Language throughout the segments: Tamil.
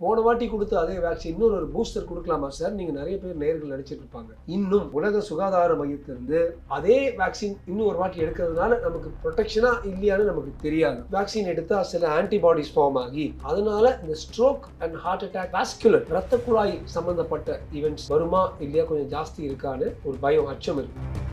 போன வாட்டி கொடுத்த அதே வேக்சின் இன்னொரு ஒரு பூஸ்டர் கொடுக்கலாமா சார் நீங்க நிறைய பேர் நேர்கள் நடிச்சிட்டு இருப்பாங்க இன்னும் உலக சுகாதார மையத்திலிருந்து அதே வேக்சின் இன்னும் ஒரு வாட்டி எடுக்கிறதுனால நமக்கு ப்ரொடெக்ஷனா இல்லையான்னு நமக்கு தெரியாது. வேக்சின் எடுத்தா சில ஆன்டிபாடிஸ் ஃபார்ம் ஆகி அதனால இந்த stroke and heart attack vascular ரத்த குழாய் சம்பந்தப்பட்ட ஈவெண்ட்ஸ் வருமா இல்லையா கொஞ்சம் ஜாஸ்தி இருக்கான்னு ஒரு பயம் அச்சம் இருக்கு.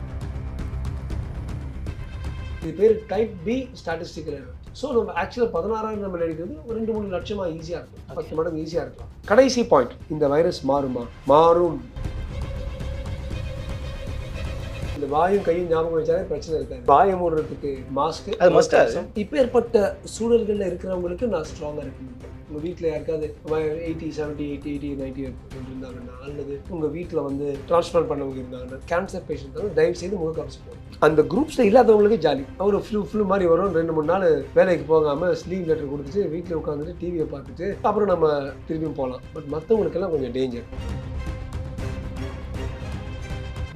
இது பேர் type B statistical error so நம்ம ஆக்சுவலாக பதினாறாயிரம் நம்ம எடுக்கிறது ஒரு ரெண்டு மூணு லட்சமா ஈஸியாக இருக்கும். பத்து மடங்கு ஈஸியாக இருக்கலாம். கடைசி பாயிண்ட் இந்த வைரஸ் மாறுமா? மாறும். இந்த வாயும் கையும் ஞாபகம் வச்சாலே பிரச்சனை இருக்காது. வாயை மூடுறதுக்கு மாஸ்க் அது must ஆ? இப்பேற்பட்ட சூழல்களில் இருக்கிறவங்களுக்கு நான் ஸ்ட்ராங்காக இருக்கணும் உங்கள் வீட்டில் யாருக்காவது eighty seventy eighty eighty ninety இருந்தாங்கன்னா அல்லது உங்கள் வீட்டில் வந்து டிரான்ஸ்பிளான் பண்ணவங்க இருந்தாங்கன்னா கேன்சர் பேஷண்ட் தயவு செய்து முகக்கவசம் போடும் அந்த குரூப்ஸில் இல்லாதவங்களுக்கு ஜாலி அவர் ஃப்ளூ ஃப்ளூ மாதிரி வரும் ரெண்டு மூணு நாள் வேலைக்கு போகாமல் ஸ்லீவ் லெட்டர் கொடுத்துட்டு வீட்டில் உட்காந்துட்டு டிவியை பார்த்துட்டு அப்புறம் நம்ம திரும்பியும் போகலாம் பட் மற்றவங்களுக்கெல்லாம் கொஞ்சம் டேஞ்சர்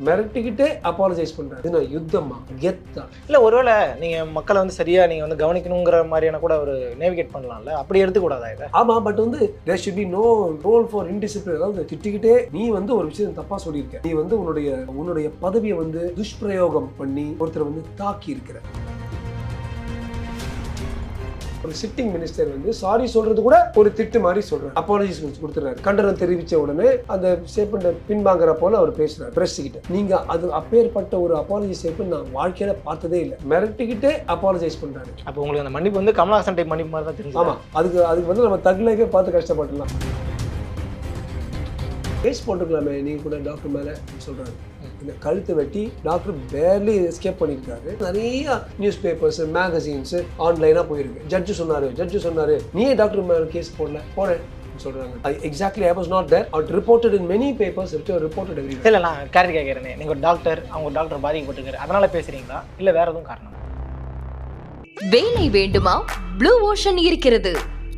மிரட்டிக்கிட்டே அப்பாலஜைஸ் பண்ணுறாரு இது நான் யுத்தமா கெத்தா? இல்ல ஒருவேளை நீங்க மக்களை வந்து சரியா நீங்க வந்து கவனிக்கணுங்கிற மாதிரியான கூட ஒரு நேவிகேட் பண்ணலாம்ல? அப்படி எடுத்துக்கூடாதா இதை? ஆமா பட் வந்து there should be no role for indiscipline அதாவது திட்டிக்கிட்டே நீ வந்து ஒரு விஷயம் தப்பா சொல்லியிருக்க. நீ வந்து உன்னுடைய உன்னுடைய பதவியை வந்து துஷ்பிரயோகம் பண்ணி ஒருத்தரை வந்து தாக்கி இருக்கிற ஒரு சிட்டிங் மினிஸ்டர் வந்து சாரி சொல்றது கூட ஒரு திட்டு மாதிரி சொல்றாரு. அப்பாலஜிஸ் கொடுத்துறாரு. கண்டனம் தெரிவிச்ச உடனே அந்த ஸ்டேட்மெண்ட் பின்வாங்குற போல அவர் பேசுறாரு பிரஸ் கிட்ட. நீங்க அது அப்பேற்பட்ட ஒரு அப்பாலஜி ஸ்டேட்மெண்ட் நான் வாழ்க்கையில பார்த்ததே இல்லை. மிரட்டிக்கிட்டே அப்பாலஜைஸ் பண்றாரு. அப்போ உங்களுக்கு அந்த மன்னிப்பு வந்து கமலஹாசன் டைப் மன்னிப்பு மாதிரி தான் தெரிஞ்சு ஆமா. அதுக்கு அதுக்கு வந்து நம்ம தகுலைக்கே பார்த்து கஷ்டப்பட்டுலாம் கேஸ் போட்டுக்கலாமே நீங்க கூட டாக்டர் மேல சொல்றாரு. இந்த கழுத்தை வெட்டி டாக்டர் பேர்லி எஸ்கேப் பண்ணியிருக்காரு நிறைய நியூஸ் பேப்பர்ஸ் மேகசின்ஸ் ஆன்லைனாக போயிருக்கு. ஜட்ஜு சொன்னாரு ஜட்ஜு சொன்னாரு நீயே டாக்டர் மேல கேஸ் போடல? போறேன் சொல்றாங்க. Exactly I was not there out reported in many papers reported every இல்ல நான் கேரட் கேட்கறேனே நீங்க ஒரு டாக்டர் அவங்க டாக்டர் பாதிக்கப்பட்டிருக்காரு அதனால பேசுறீங்களா? இல்ல வேற எதுவும் காரணம்? வேலை வேண்டுமா? ப்ளூ ஓஷன் இருக்கிறது.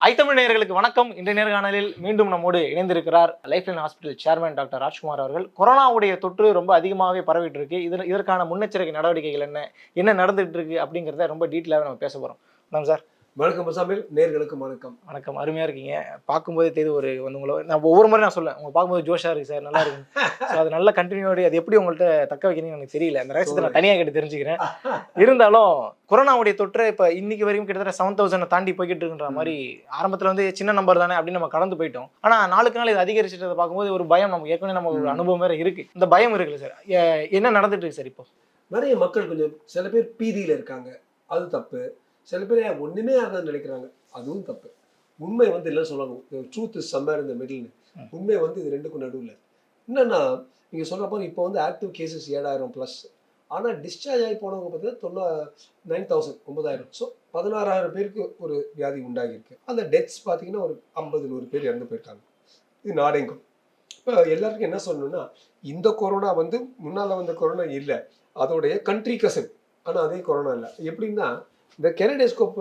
ஐத்தமிழ் நேயர்களுக்கு வணக்கம். இன்றைய நேர்காணலில் மீண்டும் நம்மோடு இணைந்திருக்கிறார் life line hospital chairman doctor Rajkumar அவர்கள். கொரோனாவுடைய தொற்று ரொம்ப அதிகமாகவே பரவிட்டு இருக்கு இதில் இதற்கான முன்னெச்சரிக்கை நடவடிக்கைகள் என்ன? என்ன நடந்துட்டு இருக்கு அப்படிங்கிறத ரொம்ப டீட்டெயிலாகவே நம்ம பேச போகிறோம் மேம் சார் வணக்கம் பசாமில் நேர்களுக்கு வணக்கம். வணக்கம் அருமையா இருக்கீங்க. பார்க்கும்போதே தெரியுது ஒரு வந்து உங்களை நான் ஒவ்வொரு முறை நான் சொல்லுவேன். உங்க பார்க்கும்போது ஜோஷா இருக்கு சார் நல்லா இருக்கு. ஸோ அது நல்ல கண்டினியூடி அது எப்படி உங்கள்கிட்ட தக்க வைக்கணும்னு எனக்கு தெரியல. அந்த ரகசியத்தை நான் தனியாக கேட்டு தெரிஞ்சுக்கிறேன். இருந்தாலும் கொரோனாவுடைய தொற்று இப்போ இன்னைக்கு வரைக்கும் கிட்டத்தட்ட செவன் தௌசண்ட் தாண்டி போய்கிட்டு இருக்குன்ற மாதிரி ஆரம்பத்தில் வந்து சின்ன நம்பர் தானே அப்படின்னு நம்ம கடந்து போயிட்டோம். ஆனால் நாளுக்கு நாள் இது அதிகரிச்சிட்டதை பார்க்கும்போது ஒரு பயம் நமக்கு. ஏற்கனவே நம்ம ஒரு அனுபவம் வேற இருக்கு. இந்த பயம் இருக்குல்ல சார் என்ன நடந்துட்டு இருக்கு சார் இப்போ? நிறைய மக்கள் கொஞ்சம் சில பேர் பீதியில் இருக்காங்க. அது தப்பு. சில பேர் ஒண்ணுமே ஆகாதுன்னு நினைக்கிறாங்க. அதுவும் தப்பு. உண்மை வந்து இல்லை சொல்லணும். ட்ரூத் இஸ் சம்மர் இந்த மிடில்னு. உண்மை வந்து இது ரெண்டுக்கும் நடுவில். என்னன்னா நீங்க சொல்ற போது இப்போ வந்து ஆக்டிவ் கேசஸ் ஏழாயிரம் ப்ளஸ் ஆனால் டிஸ்சார்ஜ் ஆகி போனவங்க பார்த்தீங்கன்னா தொண்ணூ நைன் தௌசண்ட் ஒன்பதாயிரம். ஸோ பதினாறாயிரம் பேருக்கு ஒரு வியாதி உண்டாகியிருக்கு. அந்த டெத்ஸ் பார்த்தீங்கன்னா ஒரு ஐம்பது நூறு பேர் இறந்து போயிருக்காங்க. இது நாடெங்கும் இப்போ எல்லாருக்கும் என்ன சொல்லணும்னா இந்த கொரோனா வந்து முன்னால் வந்த கொரோனா இல்லை. அதோடைய கண்ட்ரி கசன் ஆனால் அதே கொரோனா இல்லை. எப்படின்னா இந்த கெனடேஸ்கோப்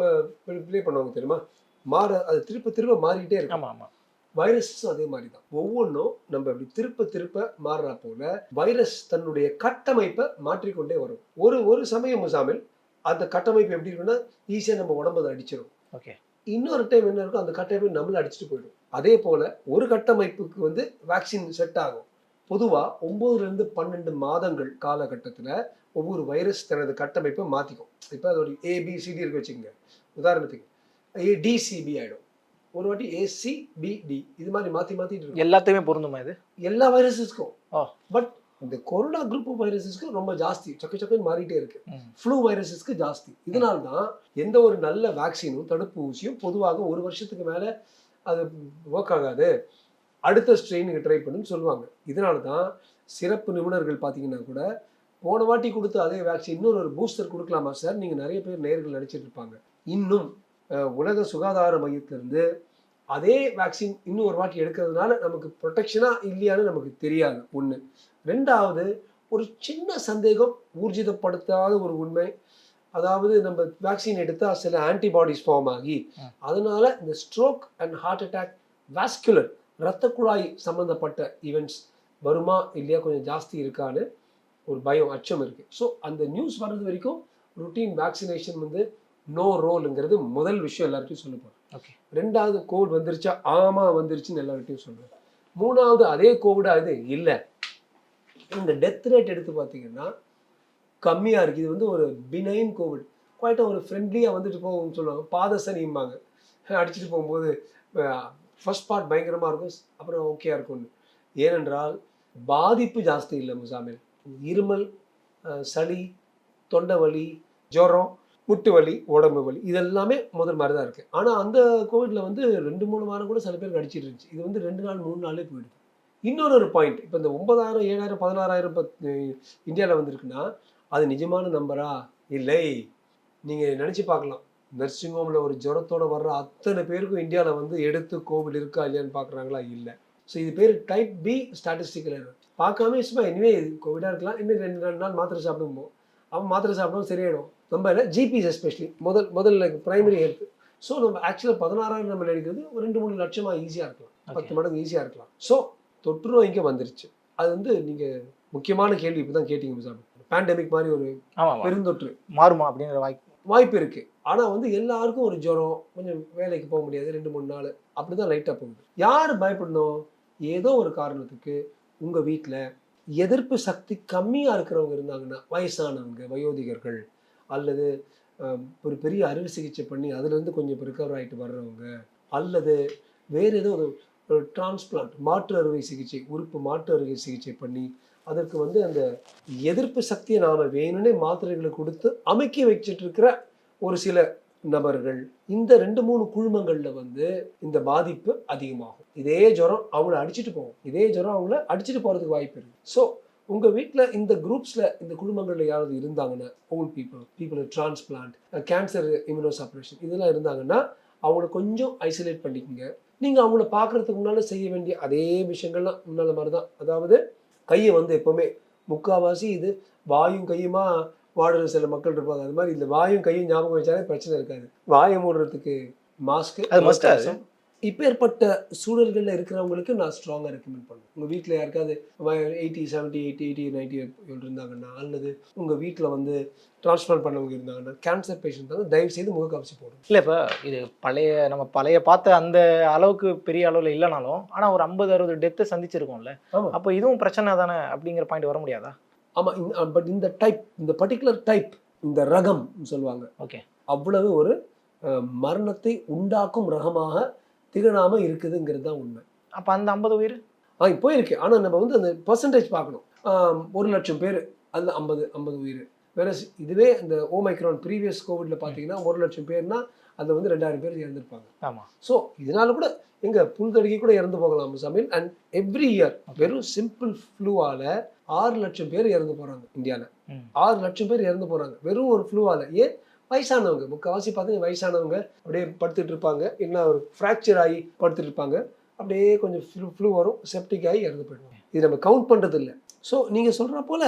ப்ளே பண்ணுவாங்க தெரியுமா? மாற அது திருப்ப திருப்ப மாறிக்கிட்டே இருக்கு ஆமா ஆமா. வைரஸும் அதே மாதிரி தான் ஒவ்வொன்றும் நம்ம இப்படி திருப்ப திருப்ப மாறுறா போல வைரஸ் தன்னுடைய கட்டமைப்பை மாற்றிக்கொண்டே வரும். ஒரு ஒரு சமயம் முசாமில் அந்த கட்டமைப்பு எப்படி இருக்குன்னா ஈஸியாக நம்ம உடம்பு அதை அடிச்சிடும் ஓகே இன்னொரு டைம் என்ன இருக்கும் அந்த கட்டமைப்பு நம்மள அடிச்சுட்டு போயிடும். அதே போல ஒரு கட்டமைப்புக்கு வந்து வேக்சின் செட் ஆகும். பொதுவா ஒன்பதுல இருந்து பன்னெண்டு மாதங்கள் காலகட்டத்துல ஒவ்வொரு வைரஸ் தனது கட்டமைப்பை மாத்திக்கும். இப்போ அதோட ஏபிசிடி இருக்கு வச்சுக்கோங்க. உதாரணத்துக்கு ஏடிசிபி ஆயிடும். ஒரு வாட்டி ஏசிபிடி இது மாதிரி மாத்தி மாத்திட்டு இருக்கும். எல்லாத்தையுமே பொருந்துமா இது? எல்லா வைரஸஸ்க்கும். பட் இந்த கொரோனா குரூப் வைரஸஸ்க்கு ரொம்ப ஜாஸ்தி சக்கு சக்குன்னு மாறிட்டே இருக்கு. ஃப்ளூ வைரஸஸ்க்கு ஜாஸ்தி. இதனால தான் எந்த ஒரு நல்ல வேக்சினும் தடுப்பு ஊசியும் பொதுவாக ஒரு வருஷத்துக்கு மேல அது ஒர்க் ஆகாது. அடுத்த ஸ்ட்ரெயினுக்கு ட்ரை பண்ணுன்னு சொல்லுவாங்க. இதனால தான் சிறப்பு நிபுணர்கள் பார்த்தீங்கன்னா கூட போன வாட்டி கொடுத்த அதே வேக்சின் இன்னொரு ஒரு பூஸ்டர் கொடுக்கலாமா சார் நீங்கள் நிறைய பேர் நேர்கள் நினைச்சிட்டு இருப்பாங்க. இன்னும் உலக சுகாதார மையத்திலிருந்து அதே வேக்சின் இன்னும் ஒரு வாட்டி எடுக்கிறதுனால நமக்கு ப்ரொடெக்ஷனா இல்லையான்னு நமக்கு தெரியாது. ஒன்று ரெண்டாவது ஒரு சின்ன சந்தேகம் ஊர்ஜிதப்படுத்தாத ஒரு உண்மை. அதாவது நம்ம வேக்சின் எடுத்தால் சில ஆன்டிபாடிஸ் ஃபார்ம் ஆகி. அதனால இந்த stroke and heart attack vascular இரத்த குழாய் சம்பந்தப்பட்ட ஈவெண்ட்ஸ் வருமா இல்லையா கொஞ்சம் ஜாஸ்தி இருக்கான்னு ஒரு பயம் அச்சம் இருக்கு. ஸோ அந்த நியூஸ் வர்றது வரைக்கும் ருட்டீன் வேக்சினேஷன் வந்து நோ ரோலுங்கிறது முதல் விஷயம் எல்லார்ட்டையும் சொல்ல போகிறேன் ஓகே ரெண்டாவது கோவிட் வந்துருச்சா? ஆமா வந்துருச்சுன்னு எல்லார்ட்டையும் சொல்றேன். மூணாவது அதே கோவிடா இது இல்லை. இந்த டெத் ரேட் எடுத்து பார்த்தீங்கன்னா கம்மியாக இருக்குது இது வந்து ஒரு பினைன் கோவிட் குவாய்ட்டாக ஒரு ஃப்ரெண்ட்லியாக வந்துட்டு போகும்னு சொல்லுவாங்க. பாதசனிம்பாங்க. அடிச்சுட்டு போகும்போது ஃபர்ஸ்ட் பார்ட் பயங்கரமாக இருக்கும் அப்புறம் ஓகேயா இருக்கும்னு. ஏனென்றால் பாதிப்பு ஜாஸ்தி இல்லை முசாமில். இருமல் சளி தொண்டை வலி ஜுரம் முட்டு வலி உடம்பு வலி இதெல்லாமே முதல் மாதிரி தான் இருக்குது ஆனால் அந்த கோவிட்ல வந்து ரெண்டு மூணு வாரம் கூட சில பேர் கடிச்சிட்டு இருந்துச்சு. இது வந்து ரெண்டு நாள் மூணு நாளே போயிடுது. இன்னொரு ஒரு பாயிண்ட் இப்போ இந்த ஒன்பதாயிரம் ஏழாயிரம் பதினாறாயிரம் பத் இந்தியாவில் வந்திருக்குன்னா அது நிஜமான நம்பரா இல்லை. நீங்கள் நினச்சி பார்க்கலாம். நர்சிங் ஹோமில் ஒரு ஜுரத்தோட வர்ற அத்தனை பேருக்கும் இந்தியாவில் வந்து எடுத்து கோவிட் இருக்கா இல்லையான்னு பார்க்குறாங்களா இல்லை. ஸோ இது பேர் டைப் பி ஸ்டாட்டிஸ்டிக்கல் எரர் பார்க்காம சும்மா இனிமே இது கோவிடாக இருக்கலாம். இன்னும் ரெண்டு ரெண்டு நாள் மாத்திரை சாப்பிடுவோம் அவன் மாத்திரை சாப்பிடும் சரியாயிடும். நம்ம இல்லை ஜிபிஸ் எஸ்பெஷலி முதல் முதல்ல பிரைமரி ஹெல்த் ஸோ நம்ம ஆக்சுவலாக பதினாறாயிரம் நம்ம நினைக்கிறது ஒரு ரெண்டு மூணு லட்சமாக ஈஸியாக இருக்கலாம். பத்து மடங்கு ஈஸியாக இருக்கலாம். ஸோ தொற்று நோய் இங்கே வந்துருச்சு. அது வந்து நீங்கள் முக்கியமான கேள்வி இப்போ தான் கேட்டீங்க பேண்டமிக் மாதிரி ஒரு. பெருந்தொற்று. மாறுமா அப்படிங்கிற வாய்ப்பு? வாய்ப்பு இருக்கு. ஆனால் வந்து எல்லாருக்கும் ஒரு ஜுரம் கொஞ்சம் வேலைக்கு போக முடியாது ரெண்டு மூணு நாள். அப்படி தான் லைட்டாக போகுது. யார் பயப்படணும்? ஏதோ ஒரு காரணத்துக்கு உங்கள் வீட்டில் எதிர்ப்பு சக்தி கம்மியாக இருக்கிறவங்க இருந்தாங்கன்னா வயசானவங்க வயோதிகர்கள் அல்லது ஒரு பெரிய அறுவை சிகிச்சை பண்ணி அதுலேருந்து கொஞ்சம் ரிகவர் ஆகிட்டு வர்றவங்க அல்லது வேறு ஏதோ ஒரு ஒரு டிரான்ஸ்பிளான்ட் மாற்று அறுவை சிகிச்சை உறுப்பு மாற்று அறுவை சிகிச்சை பண்ணி அதற்கு வந்து அந்த எதிர்ப்பு சக்தியை நாம் வேணும்னே மாத்திரைகளை கொடுத்து அமைக்க வச்சிட்டு இருக்கிற ஒரு சில நபர்கள் இந்த ரெண்டு மூணு குழுமங்களில் வந்து இந்த பாதிப்பு அதிகமாகும். இதே ஜுரம் அவங்கள அடிச்சிட்டு போகும். இதே ஜுரம் அவங்கள அடிச்சிட்டு போகிறதுக்கு வாய்ப்பு இருக்குது ஸோ உங்கள் வீட்டில் இந்த குரூப்ஸில் இந்த குழுமங்களில் யாராவது இருந்தாங்கன்னா old people people transplant cancer immunosuppression இதெல்லாம் இருந்தாங்கன்னா அவங்கள கொஞ்சம் ஐசோலேட் பண்ணிக்கோங்க. நீங்கள் அவங்கள பார்க்கறதுக்கு முன்னால் செய்ய வேண்டிய அதே விஷயங்கள்லாம் முன்னால் மாதிரி தான் அதாவது கையை வந்து எப்போவுமே முக்கால்வாசி இது வாயும் கையுமா வாடுற சில மக்கள் இருப்பாங்க. அது மாதிரி இந்த வாயும் கையும் ஞாபகம் வச்சாலே பிரச்சனை இருக்காது. வாயை மூடுறதுக்கு மாஸ்க் அது ஆ அது? இப்பேற்பட்ட சூழல்களில் இருக்கிறவங்களுக்கு நான் ஸ்ட்ராங்காக ரெக்கமெண்ட் பண்ணுவேன். உங்கள் வீட்டில் யாருக்காவது eighty seventy eighty eighty ninety இருந்தாங்கன்னா அல்லது உங்கள் வீட்டில் வந்து டிரான்ஸ்பிளான்ட் பண்ணவங்க இருந்தாங்கன்னா கேன்சர் பேஷண்ட் வந்து தயவு செய்து முகக்கவசி போடுங்க. இல்ல இப்ப இது பழைய நம்ம பழைய பார்த்த அந்த அளவுக்கு பெரிய அளவுல இல்லைனாலும் ஆனா ஒரு ஐம்பது அறுபது டெத்து சந்திச்சிருக்கோம்ல. அப்போ இதுவும் பிரச்சனை தானே அப்படிங்கிற பாயிண்ட் வர முடியாதா? ஆமாம் பட் இந்த டைப் இந்த பர்டிகுலர் டைப் இந்த ரகம் சொல்லுவாங்க. ஓகே அவ்வளவு ஒரு மரணத்தை உண்டாக்கும் ரகமாக திகழாம இருக்குதுங்கிறது தான் உண்மை. அப்ப அந்த ஐம்பது உயிர்? ஆ போயிருக்கு. ஆனால் நம்ம வந்து அந்த பர்சன்டேஜ் பார்க்கணும். ஒரு லட்சம் பேர் அதில் ஐம்பது ஐம்பது உயிர். வேற இதுவே இந்த ஓமைக்ரான் ப்ரீவியஸ் கோவிட்ல பார்த்தீங்கன்னா ஒரு லட்சம் பேர்னா அதில் வந்து ரெண்டாயிரம் பேர் இறந்துருப்பாங்க. ஆமா. ஸோ இதனால கூட எங்க புல்தடுக்கி கூட இறந்து போகலாம் சமையல் அண்ட் எவ்ரி இயர் வெறும் சிம்பிள் ஃப்ளூவால ஆறு லட்சம் பேர் இறந்து போறாங்க இந்தியாவில். ஆறு லட்சம் பேர் இறந்து போறாங்க. வெறும் ஒரு ஃப்ளூவால ஏன்? வயசானவங்க. முக்கால்வாசி பார்த்தீங்கன்னா வயசானவங்க அப்படியே படுத்துட்டு இருப்பாங்க. என்ன ஒரு ஃப்ராக்சர் ஆகி படுத்துட்டு இருப்பாங்க. அப்படியே கொஞ்சம் ஃப்ளூ ஃப்ளூ வரும் செப்டிக் ஆகி இறந்து போயிடுவாங்க. இது நம்ம கவுண்ட் பண்றது இல்லை ஸோ நீங்க சொல்ற போல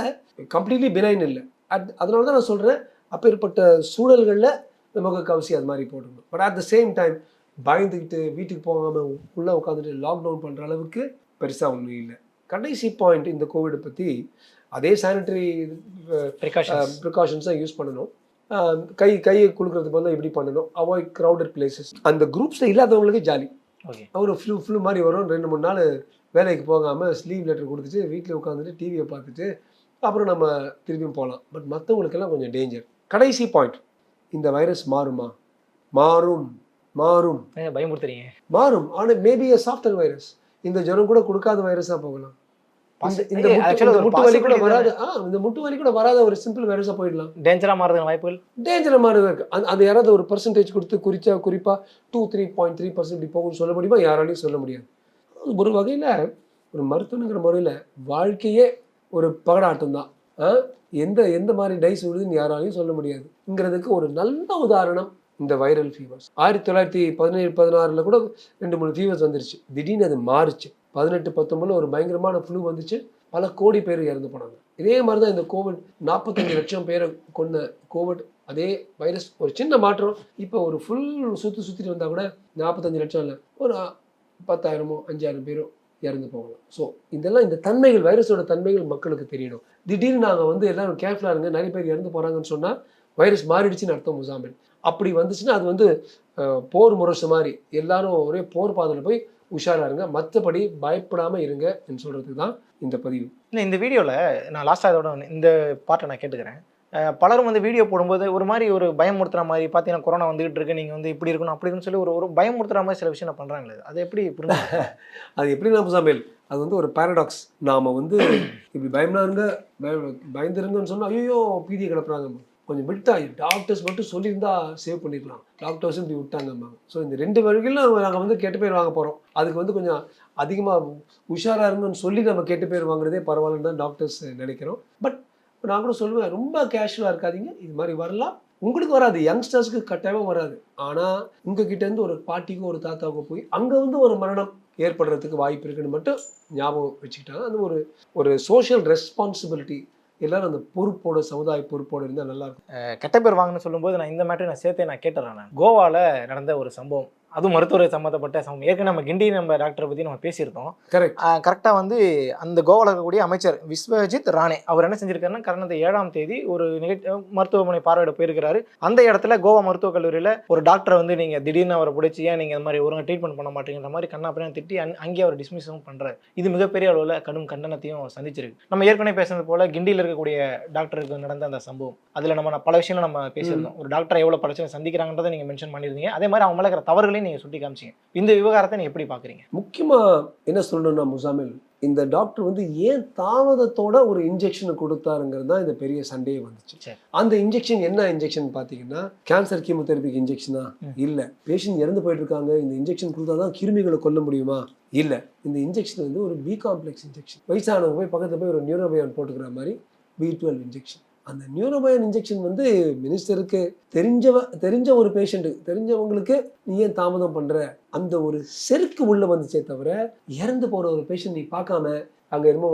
கம்ப்ளீட்லி பினைன் இல்லை. அட் அதனால தான் நான் சொல்றேன் அப்பேற்பட்ட சூழல்களில் நமக்கு கவசி அது மாதிரி போடணும் but at the same time பயந்துக்கிட்டு வீட்டுக்கு போகாம உள்ளே உட்காந்துட்டு லாக்டவுன் பண்ணுற அளவுக்கு பெருசாக ஒன்றும் இல்லை. கடைசி பாயிண்ட் இந்த கோவிடை பற்றி அதே சானிட்டரி ப்ரிகாஷன்ஸ் ப்ரிகாஷன்ஸாக யூஸ் பண்ணணும். கை கையை குலுக்கிறதுக்கு வந்து இப்படி பண்ணணும். அவாய்ட் க்ரௌடட் பிளேசஸ் அந்த குரூப்ஸில் இல்லாதவங்களுக்கு ஜாலி ஓகே ஒரு ஃப்ளூ ஃப்ளூ மாதிரி வரும். ரெண்டு மூணு நாள் வேலைக்கு போகாமல் ஸ்லீவ் லெட்டர் கொடுத்துட்டு வீட்டில் உட்காந்துட்டு டிவியை பார்த்துட்டு அப்புறம் நம்ம திரும்பியும் போகலாம் பட் மற்றவங்களுக்கெல்லாம் கொஞ்சம் டேஞ்சர் கடைசி பாயிண்ட் இந்த வைரஸ் மாறுமா? மாறும் மாறும். பயமுறுத்துறீங்க? மாறும். ஆனால் மேபி a சாஃப்ட்வேர் வைரஸ் இந்த ஜுரம் கூட கொடுக்காத வைரஸாக போகலாம். இந்த- முட்டு- வலி கூட வராது. இந்த முட்டு வலி கூட வராத ஒரு சிம்பிள் வைரஸாக போயிடலாம். டேஞ்சரா மாறதுக்கு வாய்ப்புகள்? டேஞ்சர் மாதிரி இருக்கு. அது யாராவது ஒரு பர்சன்டேஜ் கொடுத்து குறிச்சா குறிப்பா two three point three percent இப்படி போகும்னு சொல்ல முடியுமா? யாராலையும் சொல்ல முடியாது. ஒரு வகையில ஒரு மருத்துவங்கிற முறையில வாழ்க்கையே ஒரு பகடாட்டம் தான் எந்த எந்த மாதிரி டைஸ் விடுதுன்னு யாராலையும் சொல்ல முடியாதுங்கிறதுக்கு ஒரு நல்ல உதாரணம் இந்த வைரல் ஃபீவர்ஸ் ஆயிரத்தி தொள்ளாயிரத்தி பதினேழு பதினாறில் கூட ரெண்டு மூணு ஃபீவர்ஸ் வந்துருச்சு. திடீர்னு அது மாறுச்சு. பதினெட்டு பத்தொம்பதில் ஒரு பயங்கரமான ஃப்ளூ வந்துச்சு. பல கோடி பேர் இறந்து போனாங்க. இதே மாதிரி தான் இந்த கோவிட் நாற்பத்தஞ்சு லட்சம் பேரை கொண்ட கோவிட் அதே வைரஸ் ஒரு சின்ன மாற்றம். இப்போ ஒரு ஃபுல் சுற்றி சுற்றிட்டு வந்தால் கூட நாற்பத்தஞ்சு லட்சம் இல்லை. ஒரு பத்தாயிரமோ அஞ்சாயிரம் பேரோ இறந்து போகலாம். ஸோ இதெல்லாம் இந்த தன்மைகள் வைரஸோட தன்மைகள் மக்களுக்கு தெரியணும். திடீர்னு நாங்கள் வந்து எல்லாரும் கேர்ஃபுல்லாக இருங்க நிறைய பேர் இறந்து போகிறாங்கன்னு சொன்னால் வைரஸ் மாறிடுச்சுன்னு அர்த்தம் முசாமின் அப்படி வந்துச்சுன்னா அது வந்து போர் முரசு மாதிரி எல்லாரும் ஒரே போர் பாதையில் போய் உஷாராக இருங்க. மற்றபடி பயப்படாமல் இருங்க சொல்கிறதுக்கு தான் இந்த பதிவு. இல்லை இந்த வீடியோவில் நான் லாஸ்ட்டாக இதோட இந்த பாட்டை நான் கேட்டுக்கிறேன். பலரும் வந்து வீடியோ போடும்போது ஒரு மாதிரி ஒரு பயமுறுத்துற மாதிரி பார்த்தீங்கன்னா கொரோனா வந்துகிட்டு இருக்கு நீங்கள் வந்து இப்படி இருக்கணும் அப்படி இருக்குன்னு சொல்லி ஒரு ஒரு பயமுறுத்துற மாதிரி சில விஷயம் பண்ணுறாங்களே அது எப்படி புரிஞ்சு அது எப்படி நான் சமையல் அது வந்து ஒரு பேரடாக்ஸ் நாம் வந்து இப்படி பயம்னா இருங்க பயந்துருங்கன்னு சொன்னால் ஐயோ பீதியை கிளப்புறாங்க கொஞ்சம் விட்டா டாக்டர்ஸ் மட்டும் சொல்லியிருந்தா சேவ் பண்ணிக்கலாம். டாக்டர்ஸும் இப்படி விட்டாங்கம்மா ஸோ இந்த ரெண்டு வகையிலும் நாங்கள் வந்து கெட்ட பேர் வாங்க போகிறோம் அதுக்கு வந்து கொஞ்சம் அதிகமாக உஷாராக இருங்கன்னு சொல்லி நம்ம கெட்ட பேர் வாங்குறதே பரவாயில்லன்னு தான் டாக்டர்ஸ் நினைக்கிறோம். பட் இப்போ நான் கூட சொல்லுவேன் ரொம்ப கேஷுவலாக இருக்காதீங்க. இது மாதிரி வரலாம். உங்களுக்கு வராது. யங்ஸ்டர்ஸ்க்கு கட்டாயமாக வராது. ஆனால் உங்கள் கிட்டேருந்து ஒரு பாட்டிக்கும் ஒரு தாத்தாவுக்கும் போய் அங்கே வந்து ஒரு மரணம் ஏற்படுறதுக்கு வாய்ப்பு இருக்குன்னு மட்டும் ஞாபகம் வச்சுக்கிட்டாங்க அது ஒரு ஒரு சோஷியல் ரெஸ்பான்சிபிலிட்டி எல்லாரும் அந்த பொறுப்போட சமுதாய பொறுப்போட இருந்தால் நல்லா இருக்கும். கெட்ட பேர் வாங்கினு சொல்லும்போது நான் இந்த மேட்டரை நான் சேர்த்தே நான் கேட்டுறேன் நான். கோவாவில் நடந்த ஒரு சம்பவம். அதுவும் மருத்துவரை சம்மந்தப்பட்ட சம்பவம் ஏற்கனவே நம்ம கிண்டி நம்ம டாக்டரை பற்றி நம்ம பேசியிருக்கோம் கரெக்ட் கரெக்டாக வந்து அந்த கோவாவில் இருக்கக்கூடிய அமைச்சர் விஸ்வஜித் ராணே அவர் என்ன செஞ்சிருக்காருன்னா கடந்த ஏழாம் தேதி ஒரு நிகழ்ச்சி மருத்துவமனை பார்வையிட போயிருக்கிறாரு. அந்த இடத்துல கோவா மருத்துவக் கல்லூரியில் ஒரு டாக்டரை வந்து நீங்கள் திடீர்னு அவரை பிடிச்சி ஏன் நீங்கள் இந்த மாதிரி ஒழுங்கா ட்ரீட்மெண்ட் பண்ண மாட்டேங்கிற மாதிரி கண்ணா அப்படின்னு திட்டி அங் அங்கேயே அவர் டிஸ்மிஸும் பண்ணுறாரு இது மிகப்பெரிய அளவில் கடும் கண்டனத்தையும் சந்திச்சிருக்கு. நம்ம ஏற்கனவே பேசுனது போல கிண்டியில் இருக்கக்கூடிய டாக்டருக்கு நடந்த அந்த சம்பவம் அதில் நம்ம பல விஷயங்கள் நம்ம பேசியிருந்தோம். ஒரு டாக்டரை எவ்வளோ பிரச்சனை சந்திக்கிறாங்கன்றதை நீங்கள் மென்ஷன் பண்ணியிருந்தீங்க. அதே மாதிரி அவங்க மேலே இருக்கிற தவறுகளையும் நீங்கள் சுட்டி காமிச்சிங்க. இந்த விவகாரத்தை நீ எப்படி பார்க்குறீங்க முக்கியமாக என்ன சொல்லணும்னா முசாமில் இந்த டாக்டர் வந்து ஏன் தாமதத்தோட ஒரு இன்ஜெக்ஷன் கொடுத்தாருங்கிறது தான் இந்த பெரிய சண்டையே வந்துச்சு. அந்த இன்ஜெக்ஷன் என்ன இன்ஜெக்ஷன் பார்த்தீங்கன்னா கேன்சர் கீமோதெரபிக்கு இன்ஜெக்ஷனா. இல்லை. பேஷண்ட் இறந்து போயிட்டு இருக்காங்க இந்த இன்ஜெக்ஷன் கொடுத்தா தான் கிருமிகளை கொல்ல முடியுமா? இல்லை. இந்த இன்ஜெக்ஷன் வந்து ஒரு பி காம்ப்ளெக்ஸ் இன்ஜெக்ஷன் வயசானவங்க போய் பக்கத்தில் போய் ஒரு நியூரோபயான் போட்டுக்கிற மாதிரி பி டுவெல் இன்ஜெக்ஷன் அந்த நியூரோபயன் இன்ஜெக்ஷன் வந்து மினிஸ்டருக்கு தெரிஞ்சவ தெரிஞ்ச ஒரு பேஷண்ட்டு தெரிஞ்சவங்களுக்கு நீ ஏன் தாமதம் பண்ணுற அந்த ஒரு செருக்கு உள்ளே வந்துச்சே தவிர இறந்து போகிற ஒரு பேஷண்ட் நீ பார்க்காம அங்கே என்னமோ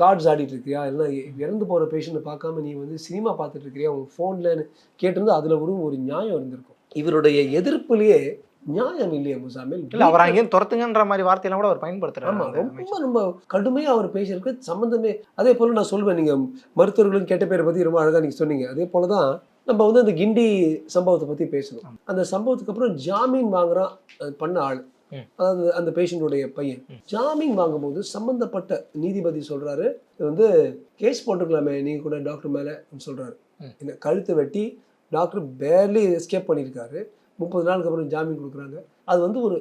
கார்ட்ஸ் ஆடிட்டு இருக்கியா? இல்லைன்னா இறந்து போகிற பேஷண்ட்டை பார்க்காம நீ வந்து சினிமா பார்த்துட்டு இருக்கிறியா உங்கள் ஃபோன்லன்னு கேட்டிருந்து அதில் ஒரு ஒரு நியாயம் இருந்திருக்கும். இவருடைய எதிர்ப்புலேயே நியாயம் இல்லையா முசாமில். இல்லை அவர் அங்கேயும் துரத்துங்கன்ற மாதிரி வார்த்தையெல்லாம் கூட அவர் பயன்படுத்துறாரு. ரொம்ப ரொம்ப கடுமையா அவர் பேசியிருக்கு. சம்மந்தமே அதே போல நான் சொல்வேன் நீங்க மருத்துவர்களும் கெட்ட பேரை பத்தி ரொம்ப அழகா நீங்க சொன்னீங்க. அதே போலதான் நம்ம வந்து அந்த கிண்டி சம்பவத்தை பத்தி பேசணும். அந்த சம்பவத்துக்கு அப்புறம் ஜாமீன் வாங்குறான் பண்ண ஆள். அதாவது அந்த பேஷண்ட்டுடைய பையன். ஜாமீன் வாங்கும்போது சம்பந்தப்பட்ட நீதிபதி சொல்றாரு இது வந்து கேஸ் போட்டுக்கலாமே நீங்க கூட டாக்டர் மேல சொல்றாரு. இந்த கழுத்தை வெட்டி டாக்டர் பேர்லி எஸ்கேப் பண்ணியிருக்காரு. முப்பது நாளுக்கு அப்புறம் ஜாமீன் கொடுக்குறாங்க. அது வந்து ஒரு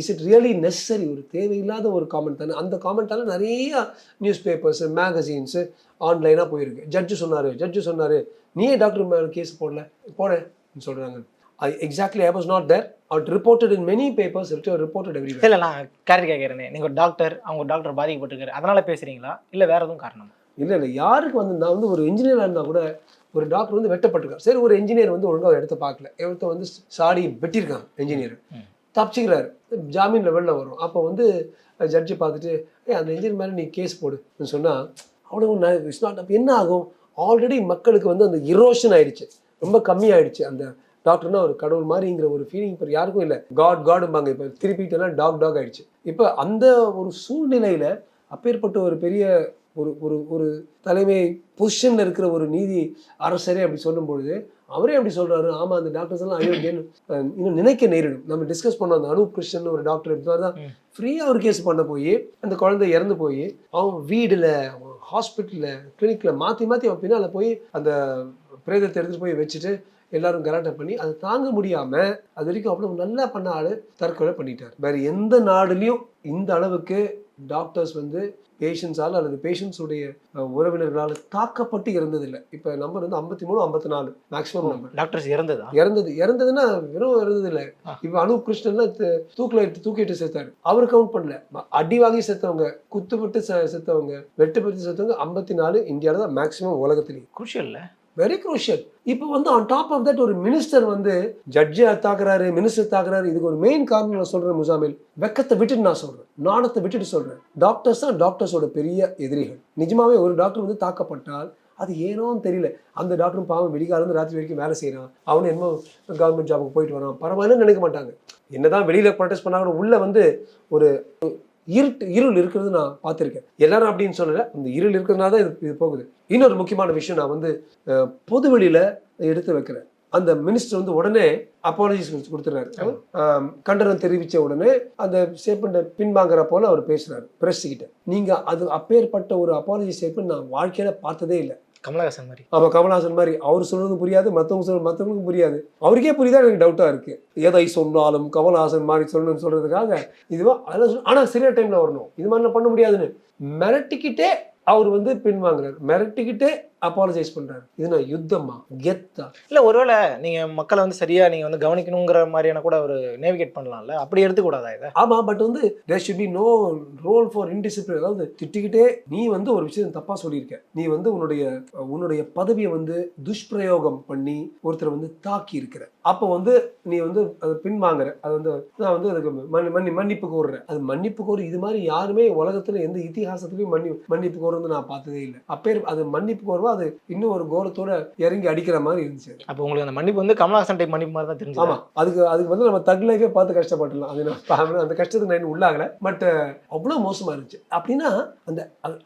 இஸ் இட் ரியலி நெசசரி ஒரு தேவையில்லாத ஒரு காமெண்ட் தானே. அந்த காமெண்ட்டால நிறைய நியூஸ் பேப்பர்ஸ் மேகசின்ஸு ஆன்லைனாக போயிருக்கு. ஜட்ஜு சொன்னார் ஜட்ஜு சொன்னார் நீயே டாக்டர் மேலே கேஸ் போடல? போனேன் சொல்கிறாங்க I exactly I was not there out reported in many papers reported every இல்லை நான் கேரட் கேட்குறேனே நீங்கள் ஒரு டாக்டர் அவங்க டாக்டர் பாதிக்கப்பட்டிருக்காரு. அதனால பேசுறீங்களா? இல்லை வேற எதுவும் காரணம்? இல்லை இல்லை யாருக்கு வந்து நான் வந்து ஒரு இன்ஜினியராக இருந்தால் கூட ஒரு டாக்டர் வந்து வெட்டப்பட்டிருக்கார். சரி ஒரு இன்ஜினியர் வந்து ஒழுங்கா இடத்த பார்க்கல. இடத்த வந்து சாடி வெட்டியிருக்காங்க இன்ஜினியர். தப்பிச்சுக்கிறாரு. ஜாமீனில் வெளில வரும். அப்போ வந்து ஜட்ஜி பார்த்துட்டு ஏ அந்த இன்ஜினியர் மேலே நீ கேஸ் போடுன்னு சொன்னால் அவ்வளோ இட்ஸ் நாட் என்ன ஆகும்? ஆல்ரெடி மக்களுக்கு வந்து அந்த இரோஷன் ஆயிடுச்சு. ரொம்ப கம்மியாயிடுச்சு. அந்த டாக்டர்னா ஒரு கடவுள் மாதிரிங்கிற ஒரு ஃபீலிங் இப்போ யாருக்கும் இல்லை. காட் காடும்பாங்க இப்போ திருப்பிட்டெல்லாம் டாக் டாக் ஆயிடுச்சு. இப்போ அந்த ஒரு சூழ்நிலையில அப்பேற்பட்ட ஒரு பெரிய ஒரு ஒரு ஒரு தலைமை பொசிஷன்ல இருக்கிற ஒரு நீதி அரசரே அப்படி சொல்லும் பொழுது அவரே அப்படி சொல்றாரு. ஆமா அந்த டாக்டர்ஸ் எல்லாம் அயோக்கியன்னு இன்னும் நினைக்க நேரிடும். நம்ம டிஸ்கஸ் பண்ணோம் அந்த அனூப் கிருஷ்ணன் ஒரு டாக்டர் இப்படி தான் ம். ஃப்ரீயா ஒரு கேஸ் பண்ண போய் அந்த குழந்தை இறந்து போய் அவன் வீடுல ஹாஸ்பிட்டல்ல கிளினிக்ல மாத்தி மாத்தி அவன் பின்னால போய் அந்த பிரேதத்தை எடுத்துட்டு போய் வச்சுட்டு எல்லாரும் கலாட்டம் பண்ணி அதை தாங்க முடியாம அது வரைக்கும் அவ்வளவு நல்லா பண்ண ஆளு தற்கொலை பண்ணிட்டார். வேற எந்த நாடுலயும் இந்த அளவுக்கு டாக்டர்ஸ் வந்து பேஷண்ட்ஸால் அல்லது பேஷண்ட்ஸுடைய உறவினர்களால் தாக்கப்பட்டு இறந்ததில்லை இப்போ நம்பர் வந்து ஐம்பத்தி மூணு ஐம்பத்தி நாலு. மேக்ஸிமம் நம்பர் டாக்டர்ஸ் இறந்ததா? இறந்தது. இறந்ததுன்னா வெறும் இறந்தது இல்லை ஆ. இப்போ அனூப் கிருஷ்ணன்லாம் து- தூக்குல இட்டு தூக்கிட்டு செத்தாரு. அவர் கவுண்ட் பண்ணல. அடி வாங்கி செத்தவங்க குத்துப்பட்டு செத்தவங்க வெட்டுப்பட்டு செத்தவங்க ஐம்பத்தி நாலு இந்தியாவில் தான் மேக்ஸிமம் உலகத்திலேயே. குருஷியல்ல வெரி குரூஷியல் இப்போ வந்து ஆன் டாப் ஆஃப் தட் ஒரு மினிஸ்டர் வந்து ஜட்ஜை தாக்குறாரு மினிஸ்டர் தாக்குறாரு. இதுக்கு ஒரு மெயின் காரணம் நான் சொல்கிறேன் முசாமில். வெக்கத்தை விட்டுட்டு நான் சொல்கிறேன் நாணத்தை விட்டுட்டு சொல்கிறேன் டாக்டர்ஸ் தான் டாக்டர்ஸோட பெரிய எதிரிகள். நிஜமாவே ஒரு டாக்டர் வந்து தாக்கப்பட்டால் அது ஏனோன்னு தெரியல. அந்த டாக்டரும் பாவம் வெளிக்கால ராத்திரி வரைக்கும் வேலை செய்கிறான் அவனும் என்னமோ கவர்மெண்ட் ஜாபுக்கு போயிட்டு வரான். பரவாயில்லன்னு நினைக்க மாட்டாங்க. என்னதான் வெளியில் ப்ரொடெஸ்ட் பண்ணாங்க உள்ளே வந்து ஒரு இருட்டு இருள் இருக்கிறது நான் பார்த்துருக்கேன். எல்லாரும் அப்படின்னு சொல்லலை அந்த இருள் இருக்கிறதுனால தான் இது இது போகுது. இன்னொரு முக்கியமான விஷயம் நான் வந்து பொது வெளியில எடுத்து வைக்கிறேன். அந்த மினிஸ்டர் வந்து உடனே அப்பாலஜிஸ் கொடுத்துறாரு. கண்டனம் தெரிவிச்ச உடனே அந்த ஸ்டேட்மெண்ட்டை பின்வாங்குற போல அவர் பேசுறாரு பிரஸ் கிட்ட. நீங்க அது அப்பேற்பட்ட ஒரு அப்பாலஜி ஸ்டேட்மெண்ட் நான் வாழ்க்கையில பார்த்ததே இல்லை. கமலஹாசன் மாதிரி. ஆமாம் கமலஹாசன் மாதிரி அவர் சொல்றது புரியாது மற்றவங்க சொல்ற மற்றவங்களுக்கும் புரியாது. அவருக்கே புரியுதா எனக்கு டவுட்டாக இருக்கு. எதை சொன்னாலும் கமல்ஹாசன் மாதிரி சொல்லணும்னு சொல்றதுக்காக இதுவா அதெல்லாம் சொல்- ஆனால் சரியா டைம்ல வரணும். இது மாதிரிலாம் பண்ண முடியாதுன்னு. மிரட்டிக்கிட்டே அவர் வந்து பின்வாங்குறாரு. மிரட்டிக்கிட்டே அப்பாலஜைஸ் பண்றாரு. இது நான் யுத்தமா? கெத்தா? இல்ல ஒருவேளை நீங்க மக்களை வந்து சரியா நீங்க வந்து கவனிக்கணுங்கிற மாதிரியான கூட ஒரு நேவிகேட் பண்ணலாம்ல? அப்படி எடுத்துக்கூடாதா இதை? ஆமா பட் வந்து there should be no role for indiscipline அதாவது திட்டிக்கிட்டே நீ வந்து ஒரு விஷயம் தப்பா சொல்லியிருக்க. நீ வந்து உன்னுடைய உன்னுடைய பதவியை வந்து துஷ்பிரயோகம் பண்ணி ஒருத்தரை வந்து தாக்கி இருக்கிற அப்போ வந்து நீ வந்து அதை பின்வாங்குற. அது வந்து நான் வந்து அதுக்கு மன்னி மன்னி மன்னிப்பு கோருறேன். அது மன்னிப்பு கோரு இது மாதிரி யாருமே உலகத்துல எந்த இதிகாசத்துலயும் மன்னி மன்னிப்பு கோருறது நான் பார்த்ததே இல்லை. அப்பேர் அது மன்னிப்பு கோருவா அது இன்னும் ஒரு கோலத்தோட இறங்கி அடிக்கிற மாதிரி இருந்துச்சு. அப்போ உங்களுக்கு அந்த மன்னிப்பு வந்து கமலஹாசன் டைப் மன்னிப்பு மாதிரி தான் தெரிஞ்சு ஆமா. அதுக்கு அதுக்கு வந்து நம்ம தக் லைஃபே பார்த்து கஷ்டப்பட்டுலாம் அது நான் அந்த கஷ்டத்துக்கு நான் உள்ளாகல. பட் அவ்வளோ மோசமா இருந்துச்சு. அப்படின்னா அந்த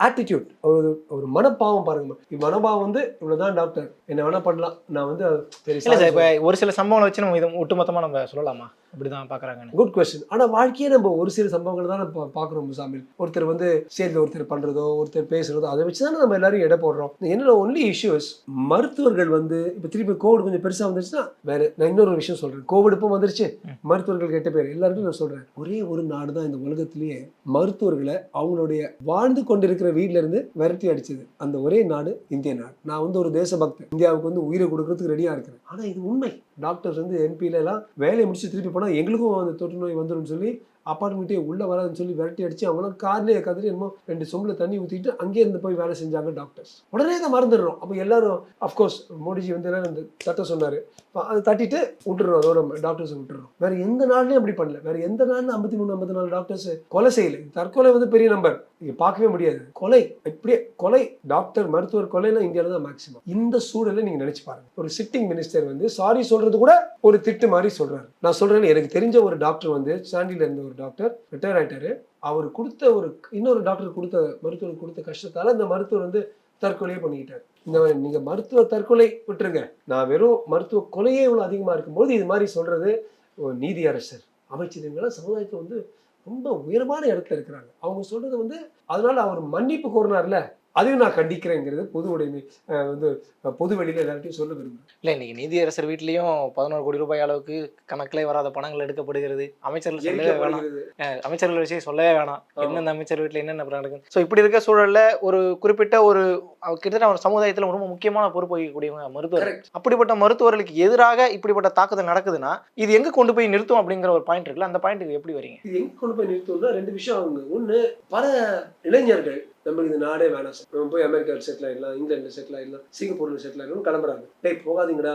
ஆட்டிடியூட் ஒரு ஒரு மனப்பாவம் பாருங்க மனப்பாவம் வந்து இவ்வளவுதான் டாக்டர் என்ன வேணா பண்ணலாம். நான் வந்து சரி இல்ல சார் இப்ப ஒரு சில சம்பவங்களை வச்சு நம்ம இதை ஒட்டுமொத்தமா நம்ம சொல்லலாமா? அப்படிதான் பாக்குறாங்கன்னு. குட் கொஸ்டின் ஆனா வாழ்க்கையே நம்ம ஒரு சில சம்பவங்கள் தான் நம்ம பாக்குறோம் முசாமில். ஒருத்தர் வந்து சேர்ந்து ஒருத்தர் பண்றதோ ஒருத்தர் பேசுறதோ அதை வச்சு தானே நம்ம எல்லாரும் எடை போடுறோம். ஒன்லி இஷ்யூஸ் மருத்துவர்கள் வந்து இப்போ திருப்பி கோவிட் கொஞ்சம் பெருசாக வந்துருச்சுன்னா வேற நான் இன்னொரு விஷயம் சொல்கிறேன் கோவிட் இப்போ வந்துருச்சு. மருத்துவர்கள் கெட்ட பேர் எல்லாருக்கும் நான் சொல்கிறேன் ஒரே ஒரு நாடு தான் இந்த உலகத்திலேயே மருத்துவர்களை அவங்களுடைய வாழ்ந்து கொண்டிருக்கிற வீட்ல இருந்து விரட்டி அடிச்சது. அந்த ஒரே நாடு இந்திய நாடு. நான் வந்து ஒரு தேசபக்தன். இந்தியாவுக்கு வந்து உயிரை கொடுக்கறதுக்கு ரெடியாக இருக்கிறேன். ஆனால் இது உண்மை. டாக்டர்ஸ் வந்து எம்பில எல்லாம் வேலையை முடிச்சு திருப்பி போனால் எங்களுக்கும் அந்த தொற்று நோய் வந்துடும் சொல்லி அப்பார்ட்மெண்ட்டே உள்ளே வராதுன்னு சொல்லி விரட்டி அடிச்சு அவங்களாம் கார்லேயே கதறி என்னமோ ரெண்டு சொம்பில் தண்ணி ஊற்றிட்டு அங்கேயே இருந்து போய் வேலை செஞ்சாங்க டாக்டர்ஸ் உடனே அதை மறந்துடுறோம். அப்போ எல்லாரும் அஃப்கோர்ஸ் மோடிஜி வந்து எல்லாரும் இந்த தட்ட சொன்னார். அதை தட்டிட்டு விட்டுறோம் அதோட டாக்டர்ஸ் விட்டுறோம் வேற எந்த நாள்லையும் அப்படி பண்ணல. வேற எந்த நாள்னு ஐம்பத்தி மூணு ஐம்பத்தி நாலு டாக்டர்ஸ் கொலை செய்யலை. தற்கொலை வந்து பெரிய நம்பர் நீங்க பார்க்கவே முடியாது. கொலை இப்படியே கொலை டாக்டர் மருத்துவர் கொலைலாம் இந்தியாவில் தான் மேக்ஸிமம் இந்த சூழலை நீங்கள் நினச்சி பாருங்க. ஒரு சிட்டிங் மினிஸ்டர் வந்து சாரி சொல்கிறது கூட ஒரு திட்டு மாதிரி சொல்கிறார் நான் சொல்கிறேன்னு எனக்கு தெரிஞ்ச ஒரு டாக்டர் வந்து சாண்டியில் இருந்த ஒரு டாக்டர் ரிட்டையர் ஆகிட்டாரு அவர் கொடுத்த ஒரு இன்னொரு டாக்டர் கொடுத்த மருத்துவர் கொடுத்த கஷ்டத்தால் அந்த மருத்துவர் வந்து தற்கொலையே பண்ணிக்கிட்டார். இந்த மாதிரி நீங்க மருத்துவ தற்கொலை விட்டுருங்க. நான் வெறும் மருத்துவ கொலையே இவ்வளோ அதிகமாக இருக்கும்போது இது மாதிரி சொல்றது ஒரு நீதி அரசர் அமைச்சர்கள்லாம் சமுதாயத்தை வந்து ரொம்ப உயர்வான இடத்துல இருக்கிறாங்க. அவங்க சொல்றது வந்து அதனால அவர் மன்னிப்பு கோரினார்ல அதையும் நான் கண்டிக்கிறேங்கிறது பொது உடைமை வந்து பொது வெளியில எல்லார்ட்டையும் சொல்ல விரும்புறேன். இல்ல இன்னைக்கு நீதியரசர் வீட்லயும் பதினோரு கோடி ரூபாய் அளவுக்கு கணக்கிலே வராத பணங்கள் எடுக்கப்படுகிறது. அமைச்சர்கள் சொல்லவே வேணாம். அமைச்சர்கள் விஷயம் சொல்லவே வேணாம். எந்தெந்த அமைச்சர் வீட்டில் என்னென்ன நடக்கும் ஸோ இப்படி இருக்க சூழல்ல ஒரு குறிப்பிட்ட ஒரு கிட்டத்தட்ட ஒரு சமுதாயத்துல ரொம்ப முக்கியமான பொறுப்பு வகிக்கக்கூடியவங்க மருத்துவர். அப்படிப்பட்ட மருத்துவர்களுக்கு எதிராக இப்படிப்பட்ட தாக்குதல் நடக்குதுன்னா இது எங்க கொண்டு போய் நிறுத்தும் அப்படிங்கிற ஒரு பாயிண்ட் இருக்குல்ல அந்த பாயிண்ட்டுக்கு எப்படி வரீங்க? இது எங்க கொண்டு போய் நிறுத்தணும்னா ரெண்டு விஷயம் ஒண்ணு பல இளைஞர்கள் நம்மளுக்கு இந்த நாடே வேணாம் சார். நம்ம போய் அமெரிக்காவில் செட்டில் ஆயிடலாம் இங்கிலாண்டில் செட்டில் ஆயிடலாம் சிங்கப்பூரில் செட்டில் ஆகிடலாம் கிளம்புறாங்க டேய் போகாதீங்கடா.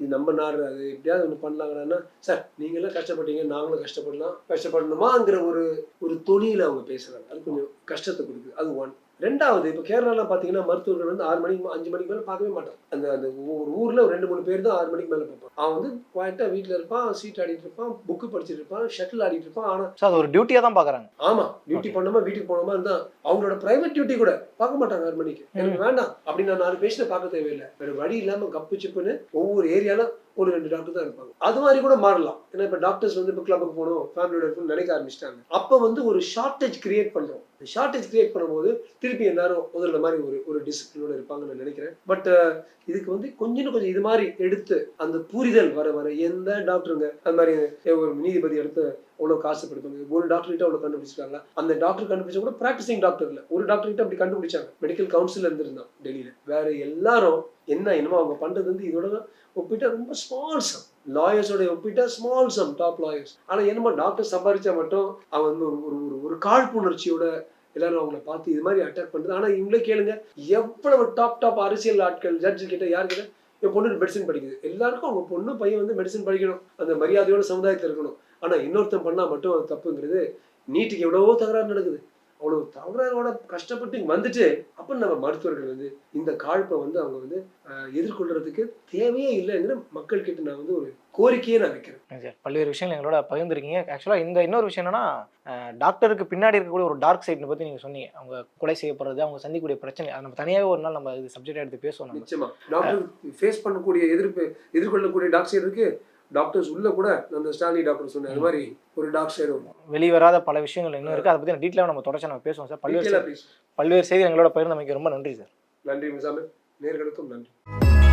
இது நம்ம நாடு அது எப்படியாவது ஒன்று பண்ணலாங்கடான்னா சார் நீங்களாம் கஷ்டப்பட்டீங்க நாங்களும் கஷ்டப்படலாம். கஷ்டப்படணுமாங்கிற ஒரு ஒரு தொழில அவங்க பேசுறாங்க. அது கொஞ்சம் கஷ்டத்தை கொடுக்குது. அது ஒன் ரெண்டாவது இப்போ கேரளாலாம் பார்த்தீங்கன்னா மருத்துவர்கள் வந்து ஆறு மணிக்கு அஞ்சு மணிக்கு மேலே பார்க்கவே மாட்டான் அந்த அந்த ஒரு ஊரில் ஒரு ரெண்டு மூணு பேர் தான் ஆறு மணிக்கு மேலே பார்ப்பான் அவன் வந்து குவாய்ட்டாக வீட்டில் இருப்பான் சீட் ஆடிட்டு இருப்பான் புக்கு படிச்சிட்டு இருப்பான் ஷட்டில் ஆடிட்டு இருப்பான். ஆனால் ஸோ அது ஒரு டியூட்டியா தான் பாக்குறாங்க. ஆமா டியூட்டி பண்ணாம வீட்டுக்கு போனோமா இருந்தா அவங்களோட பிரைவேட் டியூட்டி கூட பார்க்க மாட்டாங்க ஆறு மணிக்கு. எனக்கு வேண்டாம். அப்படி நான் நாலு பேஷண்ட் பார்க்க தேவையில்லை. வேற வழி இல்லாம கப்பு சிப்புன்னு ஒவ்வொரு ஏரியால ஒரு ரெண்டு டாக்டர் தான் இருப்பாங்க. அது மாதிரி கூட மாறலாம். ஏன்னா இப்ப டாக்டர்ஸ் வந்து இப்போ கிளப்புக்கு போகணும் ஃபேமிலியோட இருக்கணும்னு நினைக்க ஆரம்பிச்சிட்டாங்க. அப்ப வந்து ஒரு ஷார்ட்டேஜ் கிரியேட் பண்றோம். ஷார்ட்டேஜ் கிரியேட் பண்ணும்போது திருப்பி எல்லாரும் முதல்ல மாதிரி ஒரு ஒரு டிசிப்ளினோட இருப்பாங்கன்னு நான் நினைக்கிறேன். பட் இதுக்கு வந்து கொஞ்சம் கொஞ்சம் இது மாதிரி எடுத்து அந்த புரிதல் வர வர எந்த டாக்டருங்க அது மாதிரி ஒரு நீதிபதி எடுத்து அவ்வளோ காசு படுத்துங்க ஒரு டாக்டர் கிட்ட அவ்வளோ கண்டுபிடிச்சிருக்காங்க அந்த டாக்டர் கண்டுபிடிச்ச கூட ப்ராக்டிசிங் டாக்டர் இல்லை. ஒரு டாக்டர் கிட்ட அப்படி கண்டுபிடிச்சாங்க. மெடிக்கல் கவுன்சில் இருந்திருந்தான் டெல்லியில். வேற எல்லாரும் என்ன என்னமோ அவங்க பண்ணுறது வந்து இதோட ஒப்பிட்டா ரொம்ப ஸ்மால் சம் லாயர்ஸோட ஒப்பிட்டா ஸ்மால் சம் டாப் லாயர்ஸ் ஆனால் என்னமோ டாக்டர் சம்பாதிச்சா மட்டும் அவன் வந்து ஒரு ஒரு ஒரு ஒரு காழ்ப்புணர்ச்சியோட எல்லாரும் அவங்கள பார்த்து இது மாதிரி அட்டாக் பண்ணுறது ஆனால் இவங்களே கேளுங்க எவ்வளவு டாப் டாப் அரசியல் ஆட்கள் ஜட்ஜு கிட்ட யாருக்கிட்ட என் பொண்ணு மெடிசன் படிக்குது. எல்லாருக்கும் அவங்க பொண்ணு பையன் வந்து மெடிசன் படிக்கணும். அந்த மரியாதையோட சமுதாயத்தில் இருக்கணும். ஆனால் இன்னொருத்தன் பண்ணால் மட்டும் அது தப்புங்கிறது நீட்டுக்கு எவ்வளவோ தகராறு நடக்குது. அவ்வளோ தகராறோட கஷ்டப்பட்டு இங்க வந்துட்டு அப்போ நம்ம மருத்துவர்கள் வந்து இந்த காழ்ப்பை வந்து அவங்க வந்து எதிர்கொள்றதுக்கு தேவையே இல்லைங்கிற மக்கள்கிட்ட நான் வந்து ஒரு கோரிக்கையை நான் வைக்கிறேன். சார் பல்வேறு விஷயங்கள் எங்களோட பகிர்ந்துருக்கீங்க. ஆக்சுவலாக இந்த இன்னொரு விஷயம் என்னன்னா டாக்டருக்கு பின்னாடி இருக்கக்கூடிய ஒரு டார்க் சைட்னு பற்றி நீங்கள் சொன்னீங்க. அவங்க கொலை செய்யப்படுறது அவங்க சந்திக்கக்கூடிய பிரச்சனை அதை நம்ம தனியாகவே ஒரு நாள் நம்ம இது சப்ஜெக்ட் எடுத்து பேசுவோம் நம்ம. நிச்சயமா. டாக்டர் ஃபேஸ் பண்ணக்கூடிய எதிர்ப்பு எதிர்கொள்ளக்கூடிய டாக்டர் இருக்கு. டாக்டர்ஸ் உள்ள கூட அந்த ஸ்டாலி டாக்டர் சொன்ன அது மாதிரி ஒரு டாக்டர் வெளிவராத பல விஷயங்கள் இன்னும் இருக்குது அதை பற்றி டீட்டெயிலாக நம்ம தொடர்ச்சி நம்ம பேசுவோம் சார். பல்வேறு பல்வேறு செய்தி எங்களோட பகிர்ந்தமைக்கு ரொம்ப நன்றி சார். நன்றி மிசாமல் நேர்களுக்கும் நன்றி.